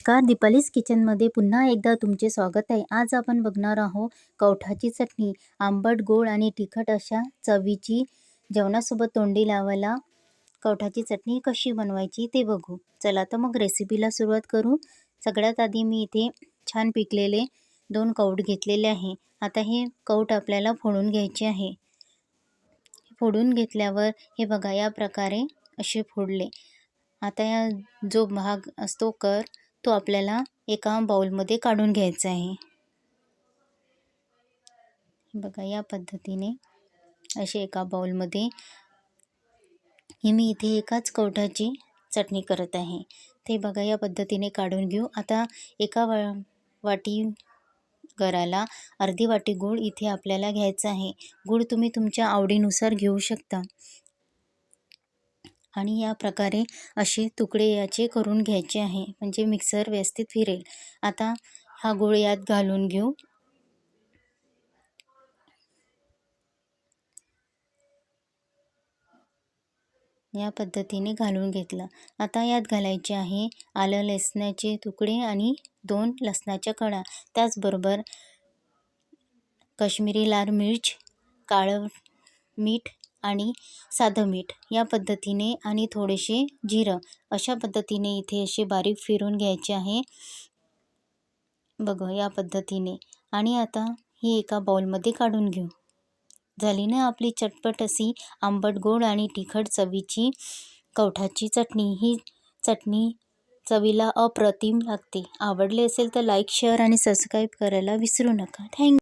नमस्कार दीपालीस किचनमध्ये पुन्हा एकदा तुमचे स्वागत आहे. आज आपण बघणार आहोत कवठाची चटणी आंबट गोड आणि तिखट अशा चवीची जेवणासोबत तोंडी लावायला कवठाची चटणी कशी बनवायची ते बघू. चला तर मग रेसिपीला सुरुवात करू. सगळ्यात आधी मी इथे छान पिकलेले दोन कौट घेतलेले आहे. आता हे कौट आपल्याला फोडून घ्यायचे आहे. फोडून घेतल्यावर हे बघा या प्रकारे असे फोडले. आता या जो भाग असतो कर तो आपल्याला एका बाउलमध्ये काढून घ्यायचा आहे. बघा या पद्धतीने असे एका बाउलमध्ये हे मी इथे एकाच कवठाची चटणी करत आहे. ते बघा या पद्धतीने काढून घेऊ. आता एका वा वाटी गराला अर्धी वाटी गूळ इथे आपल्याला घ्यायचं आहे. गूळ तुम्ही तुमच्या आवडीनुसार घेऊ शकता. आणि या प्रकारे असे तुकडे याचे करून घ्यायचे आहे. म्हणजे मिक्सर व्यवस्थित फिरेल. आता हा गूळ यात घालून घेऊ. या पद्धतीने घालून घेतलं. आता यात घालायचे आहे आलं लसणाचे तुकडे आणि दोन लसणाच्या कडा. त्याचबरोबर काश्मीरी लाल मिर्च काळं मीठ आणि साधं मीठ या पद्धतीने आणि थोडेसे जिरं अशा पद्धतीने इथे असे बारीक फिरून घ्यायचे आहे. बघ या पद्धतीने. आणि आता ही एका बाउलमध्ये काढून घेऊ. झाली ना आपली चटपट अशी आंबट गोड आणि तिखट चवीची कवठाची चटणी. ही चटणी चवीला अप्रतिम लागते. आवडले असेल तर लाईक शेअर आणि सबस्क्राईब करायला विसरू नका. थँक्यू